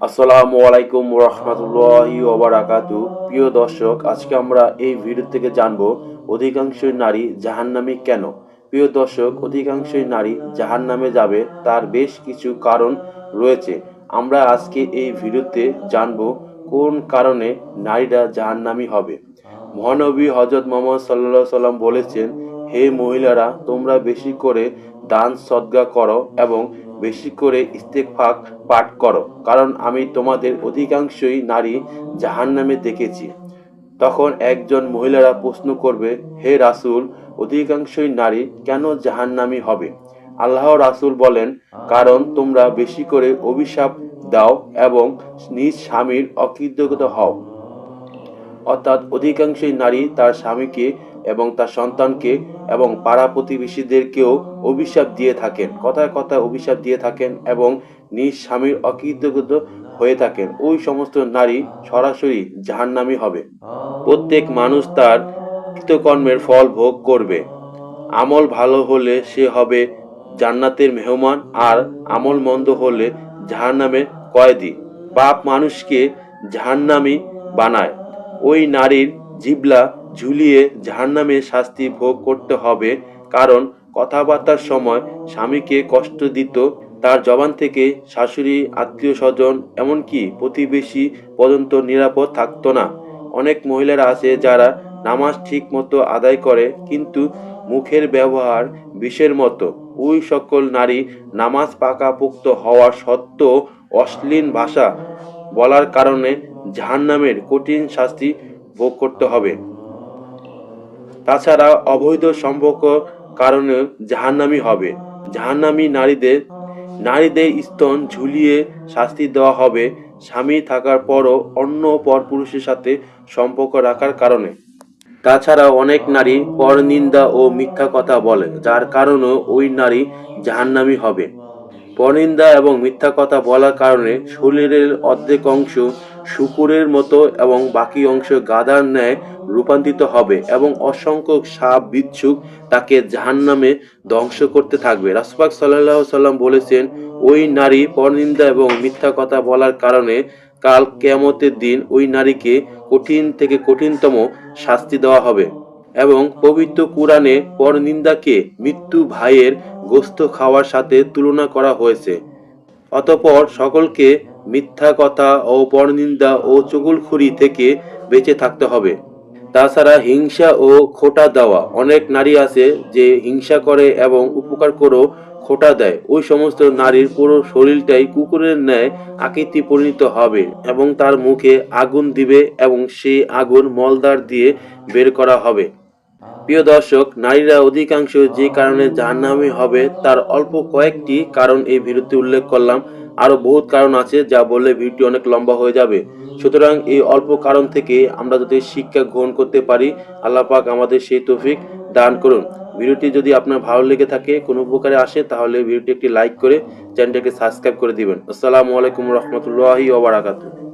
আসসালামু আলাইকুম রহমতুল্লাহি ওবারাকাতু। প্রিয় দর্শক, আজকে আমরা এই ভিডিও থেকে জানব, অধিকাংশই নারী জাহান্নামী কেন? প্রিয় দর্শক, অধিকাংশই নারী জাহান্নামে যাবে, তার বেশ কিছু কারণ রয়েছে। আমরা আজকে এই ভিডিওতে জানব, কোন কারণে নারীরা জাহান্নামী হবে। মহানবী হজরত মোহাম্মদ সাল্লাহ সাল্লাম বলেছেন, হে মহিলারা, তোমরা বেশি করে দান সদ্গা করো এবং বেশি করে ইস্তেকফাক পাঠ করো, কারণ আমি তোমাদের অধিকাংশই নারী জাহান্নামে দেখেছি। তখন একজন মহিলারা প্রশ্ন করবে, হে রাসূল, অধিকাংশই নারী কেন জাহান্নামী হবে? আল্লাহ রাসূল বলেন, কারণ তোমরা বেশি করে অভিশাপ দাও এবং নিজ স্বামীর অকৃতজ্ঞ হও। অর্থাৎ অধিকাংশই নারী তার স্বামীকে এবং তার সন্তানকে এবং পাড়া প্রতিবেশীদেরকেও অভিশাপ দিয়ে থাকেন। কথায় কথায় অভিশাপ দিয়ে থাকেন এবং নিজ স্বামীর অকৃতজ্ঞ হয়ে থাকেন। ওই সমস্ত নারী সরাসরি জাহান্নামী হবে। প্রত্যেক মানুষ তার কৃতকর্মের ফল ভোগ করবে। আমল ভালো হলে সে হবে জান্নাতের মেহমান আর আমল মন্দ হলে জাহান্নামের কয়েদি। পাপ মানুষকে জাহান্নামী বানায়। ওই নারীর জিবলা ঝুলিয়ে জাহান্নামের শাস্তি ভোগ করতে হবে, কারণ কথাবার্তার সময় স্বামীকে কষ্ট দিত, তার জবান থেকে শাশুড়ি, আত্মীয় স্বজন, এমনকি প্রতিবেশী পর্যন্ত নিরাপদ থাকতো না। অনেক মহিলারা আছে যারা নামাজ ঠিক মতো আদায় করে, কিন্তু মুখের ব্যবহার বিষের মতো। ওই সকল নারী নামাজ পাকাপোক্ত হওয়ার সত্ত্বেও অশ্লীল ভাষা বলার কারণে জাহান্নামের কঠিন শাস্তি ভোগ করতে হবে। তাছাড়া অবৈধ সম্পর্ক কারণে জাহান্নামি হবে। জাহান্নামি নারীদের নারীদের স্তন ঝুলিয়ে শাস্তি দেওয়া হবে স্বামী থাকার পরও অন্য পরপুরুষের সাথে সম্পর্ক রাখার কারণে। তাছাড়া অনেক নারী পরনিন্দা ও মিথ্যা কথা বলে যার কারণে ওই নারী জাহান্নামি হবে। পরনিন্দা এবং মিথ্যা কথা বলার কারণে শরীরের অর্ধেক অংশ শুকুরের মতো এবং বাকি অংশ গাদার ন্যায় রূপান্তরিত হবে এবং অসংখ্য সাপ, বিচ্ছুক তাকে জাহান্নামে ধ্বংস করতে থাকবে। রাসপাক সাল্লাহ সাল্লাম বলেছেন, ওই নারী পরনিন্দা এবং মিথ্যা কথা বলার কারণে কাল কেয়ামতের দিন ওই নারীকে কঠিন থেকে কঠিনতম শাস্তি দেওয়া হবে এবং পবিত্র কোরআনে পরনিন্দাকে মৃত্যু ভাইয়ের গোস্ত খাওয়ার সাথে তুলনা করা হয়েছে। অতপর সকলকে মিথ্যা কথা ও পরনিন্দা ও চুগলখুরি থেকে বেঁচে থাকতে হবে। তাছাড়া হিংসা ও খোটা দেওয়া। অনেক নারী আছে যে হিংসা করে এবং উপকার করেও খোটা দেয়। ওই সমস্ত নারীর পুরো শরীরটাই কুকুরের ন্যায় আকৃতি পরিণত হবে এবং তার মুখে আগুন দিবে এবং সেই আগুন মলদার দিয়ে বের করা হবে। প্রিয় দর্শক, নারীরা অধিকাংশ যে কারণে জাহান্নামী হবে, তার অল্প কয়েকটি কারণ এই ভিডিওতে উল্লেখ করলাম। আরও বহুত কারণ আছে যা বললে ভিডিওটি অনেক লম্বা হয়ে যাবে। সুতরাং এই অল্প কারণ থেকে আমরা যদি শিক্ষা গ্রহণ করতে পারি, আল্লাহ পাক আমাদের সেই তৌফিক দান করুন। ভিডিওটি যদি আপনার ভালো লেগে থাকে, কোনো উপকারে আসে, তাহলে ভিডিওটি একটি লাইক করে চ্যানেলটাকে সাবস্ক্রাইব করে দিবেন। আসসালামু আলাইকুম রহমতুল্লাহি ওবারাকাতুহ